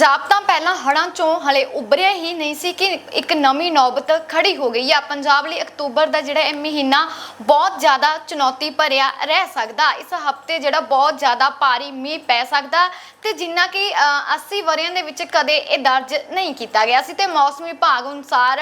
ਪੰਜਾਬ ਤਾਂ ਪਹਿਲਾਂ ਹੜ੍ਹਾਂ ਚੋਂ ਹਲੇ ਉਭਰਿਆ ਹੀ ਨਹੀਂ ਸੀ ਕਿ ਇੱਕ ਨਵੀਂ ਨੌਬਤ ਖੜੀ ਹੋ ਗਈ ਆ। ਪੰਜਾਬ ਲਈ ਅਕਤੂਬਰ ਦਾ ਜਿਹੜਾ ਇਹ ਮਹੀਨਾ ਬਹੁਤ ਜ਼ਿਆਦਾ ਚੁਣੌਤੀ ਭਰਿਆ ਰਹਿ ਸਕਦਾ। ਇਸ ਹਫ਼ਤੇ ਜਿਹੜਾ ਬਹੁਤ ਜ਼ਿਆਦਾ ਭਾਰੀ ਮੀਂਹ ਪੈ ਸਕਦਾ ਤੇ ਜਿੰਨਾ ਕਿ ਅ, 80 ਵਰਿਆਂ ਦੇ ਵਿੱਚ ਕਦੇ ਇਹ ਦਰਜ ਨਹੀਂ ਕੀਤਾ ਗਿਆ ਸੀ ਤੇ ਮੌਸਮ ਵਿਭਾਗ ਅਨੁਸਾਰ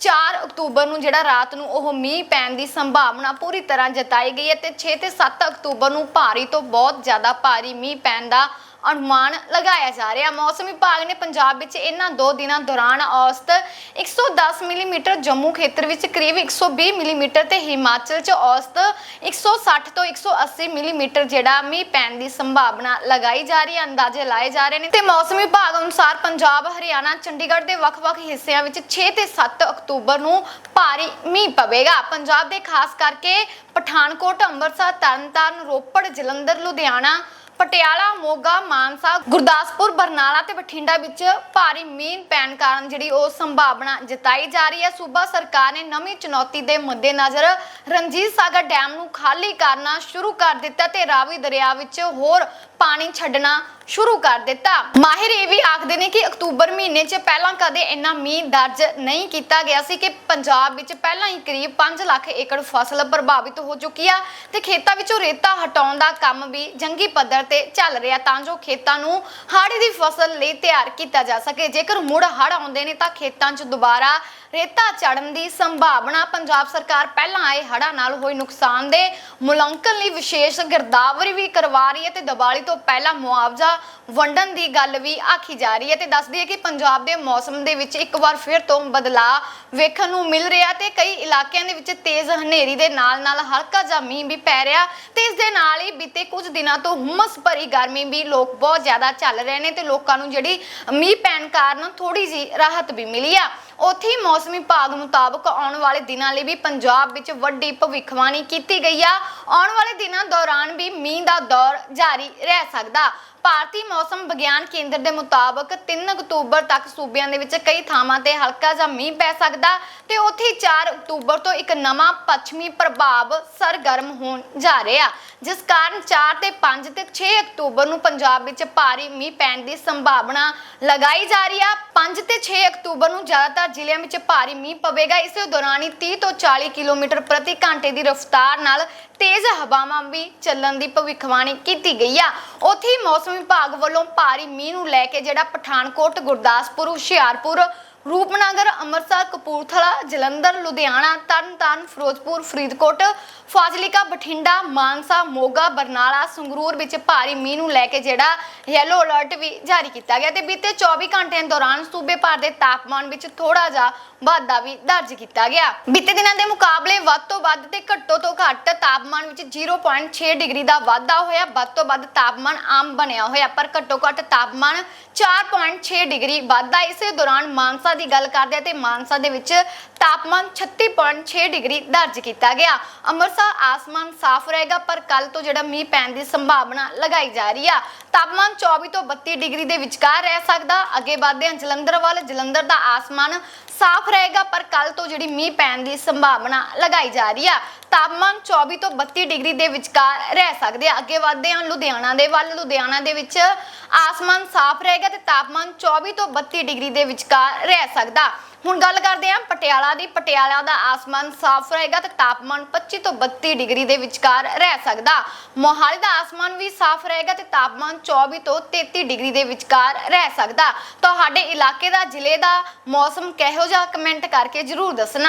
4 ਅਕਤੂਬਰ ਨੂੰ ਜਿਹੜਾ ਰਾਤ ਨੂੰ ਉਹ ਮੀਂਹ ਪੈਣ ਦੀ ਸੰਭਾਵਨਾ ਪੂਰੀ ਤਰ੍ਹਾਂ ਜਤਾਈ ਗਈ ਹੈ ਤੇ 6 ਤੇ 7 ਅਕਤੂਬਰ ਨੂੰ ਭਾਰੀ ਤੋਂ ਬਹੁਤ ਜ਼ਿਆਦਾ ਭਾਰੀ ਮੀਂਹ ਪੈਣ ਦਾ ਅਨੁਮਾਨ ਲਗਾਇਆ ਜਾ ਰਿਹਾ। ਮੌਸਮ ਵਿਭਾਗ ਨੇ ਪੰਜਾਬ ਵਿੱਚ ਇਹਨਾਂ ਦੋ ਦਿਨਾਂ ਦੌਰਾਨ ਔਸਤ 110 ਮਿਲੀਮੀਟਰ, ਜੰਮੂ ਖੇਤਰ ਵਿੱਚ ਕਰੀਬ 120 ਮਿਲੀਮੀਟਰ ਤੇ ਹਿਮਾਚਲ 'ਚ ਔਸਤ 160 ਤੋਂ 180 ਮਿਲੀਮੀਟਰ ਜਿਹੜਾ ਮੀਂਹ ਪੈਣ ਦੀ ਸੰਭਾਵਨਾ ਲਗਾਈ ਜਾ ਰਹੀ ਹੈ, ਅੰਦਾਜ਼ੇ ਲਾਏ ਜਾ ਰਹੇ ਨੇ। ਤੇ ਮੌਸਮ ਵਿਭਾਗ ਅਨੁਸਾਰ ਪੰਜਾਬ, ਹਰਿਆਣਾ, ਚੰਡੀਗੜ੍ਹ ਦੇ ਵੱਖ-ਵੱਖ ਹਿੱਸਿਆਂ ਵਿੱਚ 6 ਤੇ 7 ਅਕਤੂਬਰ ਨੂੰ ਭਾਰੀ ਮੀਂਹ ਪਵੇਗਾ। ਪੰਜਾਬ ਦੇ ਖਾਸ ਕਰਕੇ ਪਠਾਨਕੋਟ, ਅੰਮ੍ਰਿਤਸਰ, ਤਰਨਤਾਰਨ, ਰੋਪੜ, ਜਲੰਧਰ, ਲੁਧਿਆਣਾ ਪਟਿਆਲਾ, ਮੋਗਾ, ਮਾਨਸਾ, ਗੁਰਦਾਸਪੁਰ, ਬਰਨਾਲਾ ਤੇ ਬਠਿੰਡਾ ਵਿੱਚ ਭਾਰੀ ਮੀਂਹ ਪੈਣ ਕਾਰਨ ਜਿਹੜੀ ਉਹ ਸੰਭਾਵਨਾ ਜਤਾਈ ਜਾ ਰਹੀ ਹੈ। ਸੂਬਾ ਸਰਕਾਰ ਨੇ ਨਵੀਂ ਚੁਣੌਤੀ ਦੇ ਮੱਦੇਨਜ਼ਰ ਰਣਜੀਤ ਸਾਗਰ ਡੈਮ ਨੂੰ ਖਾਲੀ ਕਰਨਾ ਸ਼ੁਰੂ ਕਰ ਦਿੱਤਾ ਤੇ ਰਾਵੀ ਦਰਿਆ ਵਿੱਚ ਹੋਰ ਪਾਣੀ ਛੱਡਣਾ ਸ਼ੁਰੂ ਕਰ ਦਿੱਤਾ। ਮਾਹਿਰ ਇਹ ਵੀ ਆਖਦੇ ਨੇ ਕਿ ਅਕਤੂਬਰ ਮਹੀਨੇ 'ਚ ਪਹਿਲਾਂ ਕਦੇ ਇੰਨਾ ਮੀਂਹ ਦਰਜ ਨਹੀਂ ਕੀਤਾ ਗਿਆ ਸੀ ਕਿ ਪੰਜਾਬ ਵਿੱਚ ਪਹਿਲਾਂ ਹੀ ਕਰੀਬ 5 ਲੱਖ ਏਕੜ ਫਸਲ ਪ੍ਰਭਾਵਿਤ ਹੋ ਚੁੱਕੀ ਆ ਤੇ ਖੇਤਾਂ ਵਿੱਚੋਂ ਰੇਤਾ ਹਟਾਉਣ ਦਾ ਕੰਮ ਵੀ ਜੰਗੀ ਪੱਧਰ ਤੇ ਚੱਲ ਰਿਹਾ ਤਾਂ ਜੋ ਖੇਤਾਂ ਨੂੰ ਹਾੜੀ ਦੀ ਫਸਲ ਲਈ ਤਿਆਰ ਕੀਤਾ ਜਾ ਸਕੇ। ਜੇਕਰ ਮੁੜ ਹੜ ਆਉਂਦੇ ਨੇ ਤਾਂ ਖੇਤਾਂ 'ਚ ਦੁਬਾਰਾ ਰੇਤਾ ਚੜਨ ਦੀ ਸੰਭਾਵਨਾ ਪੰਜਾਬ ਸਰਕਾਰ ਪਹਿਲਾਂ ਆਏ ਹੜ੍ਹਾਂ ਨਾਲ ਹੋਏ ਨੁਕਸਾਨ ਦੇ ਮੁਲਾਂਕਣ ਲਈ ਵਿਸ਼ੇਸ਼ ਗਿਰਦਾਵਰੀ ਵੀ ਕਰਵਾ ਰਹੀ ਹੈ ਤੇ ਦੀਵਾਲੀ ਤੋਂ ਪਹਿਲਾਂ ਮੁਆਵਜ਼ਾ ਵੰਡਣ ਦੀ ਗੱਲ ਵੀ ਆਖੀ ਜਾ ਰਹੀ ਹੈ ਤੇ ਦੱਸਦੀ ਹੈ ਕਿ ਪੰਜਾਬ ਦੇ ਮੌਸਮ ਦੇ ਵਿੱਚ ਇੱਕ ਵਾਰ ਫਿਰ ਤੋਂ ਬਦਲਾਅ ਵੇਖਣ ਨੂੰ ਮਿਲ ਰਿਹਾ ਤੇ ਕਈ ਇਲਾਕਿਆਂ ਦੇ ਵਿੱਚ ਤੇਜ਼ ਹਨੇਰੀ ਦੇ ਨਾਲ ਨਾਲ ਹਲਕਾ ਜਿਹਾ ਮੀਂਹ ਵੀ ਪੈ ਰਿਹਾ ਤੇ ਇਸ ਦੇ ਨਾਲ ਹੀ ਬੀਤੇ ਕੁਝ ਦਿਨਾਂ ਤੋਂ ਹੁਮਸ ਭਰੀ ਗਰਮੀ ਵੀ ਲੋਕ ਬਹੁਤ ਜ਼ਿਆਦਾ ਚੱਲ ਰਹੇ ਨੇ ਤੇ ਲੋਕਾਂ ਨੂੰ ਜਿਹੜੀ ਮੀਂਹ ਪੈਣ ਕਾਰਨ ਥੋੜੀ ਜੀ ਰਾਹਤ ਵੀ ਮਿਲੀ ਆ। ਉੱਥੇ ਹੀ ਮੌਸਮੀ ਵਿਭਾਗ ਮੁਤਾਬਕ ਆਉਣ ਵਾਲੇ ਦਿਨਾਂ ਲਈ ਵੀ ਪੰਜਾਬ ਵਿੱਚ ਵੱਡੀ ਭਵਿੱਖਬਾਣੀ ਕੀਤੀ ਗਈ ਆ। ਆਉਣ ਵਾਲੇ ਦਿਨਾਂ ਦੌਰਾਨ ਵੀ ਮੀਂਹ ਦਾ ਦੌਰ ਜਾਰੀ ਰਹਿ ਸਕਦਾ। ਭਾਰਤੀ ਮੌਸਮ ਵਿਗਿਆਨ ਕੇਂਦਰ ਦੇ ਮੁਤਾਬਕ 3 ਅਕਤੂਬਰ ਤੱਕ ਸੂਬਿਆਂ ਦੇ ਵਿੱਚ ਕਈ ਥਾਵਾਂ ਤੇ ਹਲਕਾ ਜਾਂ ਮੀਂਹ ਪੈ ਸਕਦਾ ਤੇ ਉੱਥੇ 4 ਅਕਤੂਬਰ ਤੋਂ ਇੱਕ ਨਵਾਂ ਪੱਛਮੀ ਪ੍ਰਭਾਵ ਸਰਗਰਮ ਹੋਣ ਜਾ ਰਿਹਾ। ਜਿਸ ਕਾਰਨ 4 ਤੇ 5 ਤੇ 6 ਅਕਤੂਬਰ ਨੂੰ ਪੰਜਾਬ ਵਿੱਚ ਭਾਰੀ ਮੀਂਹ ਪੈਣ ਦੀ ਸੰਭਾਵਨਾ ਲਗਾਈ ਜਾ ਰਹੀ ਆ। 5 ਤੇ 6 ਅਕਤੂਬਰ ਨੂੰ ਜ਼ਿਆਦਾਤਰ ਜ਼ਿਲ੍ਹਿਆਂ ਵਿੱਚ ਭਾਰੀ ਮੀਂਹ ਪਵੇਗਾ। ਇਸੇ ਦੌਰਾਨ ਹੀ 30 ਤੋਂ 40 ਕਿਲੋਮੀਟਰ ਪ੍ਰਤੀ ਘੰਟੇ ਦੀ ਰਫ਼ਤਾਰ ਨਾਲ ਤੇਜ਼ ਹਵਾਵਾਂ ਵੀ ਚੱਲਣ ਦੀ ਭਵਿੱਖਬਾਣੀ ਕੀਤੀ ਗਈ ਆ। ਉੱਥੇ ਮੌਸਮ ਮੌਸਮ ਵਿਭਾਗ ਵੱਲੋਂ ਭਾਰੀ ਮੀਂਹ ਨੂੰ ਲੈ ਕੇ ਜਿਹੜਾ ਪਠਾਨਕੋਟ ਗੁਰਦਾਸਪੁਰ ਹੁਸ਼ਿਆਰਪੁਰ ਰੂਪਨਗਰ, ਅੰਮ੍ਰਿਤਸਰ, ਕਪੂਰਥਲਾ, ਜਲੰਧਰ, ਲੁਧਿਆਣਾ, ਤਰਨਤਾਰਨ, ਫਿਰੋਜ਼ਪੁਰ, ਫਰੀਦਕੋਟ, ਫਾਜ਼ਿਲਕਾ, ਬਠਿੰਡਾ, ਮਾਨਸਾ, ਮੋਗਾ, ਬਰਨਾਲਾ, ਸੰਗਰੂਰ ਵਿੱਚ ਭਾਰੀ ਮੀਂਹ ਨੂੰ ਲੈ ਕੇ ਜਿਹੜਾ ਯੈਲੋ ਅਲਰਟ ਵੀ ਜਾਰੀ ਕੀਤਾ ਗਿਆ ਤੇ ਬੀਤੇ 24 ਘੰਟਿਆਂ ਦੌਰਾਨ ਸੂਬੇ ਭਰ ਦੇ ਤਾਪਮਾਨ ਵਿੱਚ ਥੋੜਾ ਜਿਹਾ ਵਾਧਾ ਵੀ ਦਰਜ ਕੀਤਾ ਗਿਆ। ਬੀਤੇ ਦਿਨਾਂ ਦੇ ਮੁਕਾਬਲੇ ਵੱਧ ਤੋਂ ਵੱਧ ਤੇ ਘੱਟੋ ਤੋਂ ਘੱਟ ਤਾਪਮਾਨ ਵਿੱਚ 0.6 ਡਿਗਰੀ ਦਾ ਵਾਧਾ ਹੋਇਆ। ਵੱਧ ਤੋਂ ਵੱਧ ਤਾਪਮਾਨ ਆਮ ਬਣਿਆ ਹੋਇਆ, ਪਰ ਘੱਟੋ ਘੱਟ ਤਾਪਮਾਨ 4.6 ਡਿਗਰੀ ਵਾਧਾ ਇਸੇ ਦੌਰਾਨ ਮਾਨਸਾ ਦੀ ਗੱਲ ਕਰਦੇ ਹਾਂ ਤੇ ਮਾਨਸਾ ਦੇ ਵਿੱਚ ਤਾਪਮਾਨ 36.6 ਡਿਗਰੀ ਦਰਜ ਕੀਤਾ ਗਿਆ। ਅੰਮ੍ਰਿਤਸਰ ਆਸਮਾਨ ਸਾਫ਼ ਰਹੇਗਾ, ਪਰ ਕੱਲ ਤੋਂ ਜਿਹੜਾ ਮੀਂਹ ਪੈਣ ਦੀ ਸੰਭਾਵਨਾ ਲਗਾਈ ਜਾ ਰਹੀ ਆ। ਤਾਪਮਾਨ 24 ਤੋਂ 32 ਡਿਗਰੀ ਦੇ ਵਿਚਕਾਰ ਰਹਿ ਸਕਦਾ। ਅੱਗੇ ਵਧਦੇ ਹਾਂ, ਜਲੰਧਰ ਵੱਲ। ਜਲੰਧਰ ਦਾ ਆਸਮਾਨ ਸਾਫ਼ ਰਹੇਗਾ, ਪਰ ਕੱਲ ਤੋਂ ਜਿਹੜੀ ਮੀਂਹ ਪੈਣ ਦੀ ਸੰਭਾਵਨਾ ਲਗਾਈ ਜਾ ਰਹੀ ਆ। ਤਾਪਮਾਨ 24 ਤੋਂ 32 ਡਿਗਰੀ ਦੇ ਵਿਚਕਾਰ ਰਹਿ ਸਕਦੇ ਆ। ਅੱਗੇ ਵਧਦੇ ਹਾਂ, ਲੁਧਿਆਣਾ ਦੇ ਵੱਲ। ਲੁਧਿਆਣਾ ਦੇ ਵਿੱਚ ਆਸਮਾਨ ਸਾਫ਼ ਰਹੇਗਾ ਤੇ ਤਾਪਮਾਨ 24 ਤੋਂ 32 ਡਿਗਰੀ ਦੇ ਵਿਚਕਾਰ ਰਹਿ ਸਕਦਾ। ਹੁਣ ਗੱਲ ਕਰਦੇ ਹਾਂ ਪਟਿਆਲਾ ਦੀ। ਪਟਿਆਲਾ ਦਾ ਆਸਮਾਨ ਸਾਫ਼ ਰਹੇਗਾ ਤੇ ਤਾਪਮਾਨ 25 ਤੋਂ 32 ਡਿਗਰੀ ਦੇ ਵਿਚਕਾਰ ਰਹਿ ਸਕਦਾ। ਮੋਹਾਲੀ ਦਾ ਆਸਮਾਨ ਵੀ ਸਾਫ਼ ਰਹੇਗਾ ਤੇ ਤਾਪਮਾਨ 24 ਤੋਂ 33 ਡਿਗਰੀ ਦੇ ਵਿਚਕਾਰ ਰਹਿ ਸਕਦਾ। ਤੁਹਾਡੇ ਇਲਾਕੇ ਦਾ ਜ਼ਿਲ੍ਹੇ ਦਾ ਮੌਸਮ ਕਿਹੋ ਜਿਹਾ ਕਮੈਂਟ ਕਰਕੇ ਜਰੂਰ ਦੱਸਣਾ।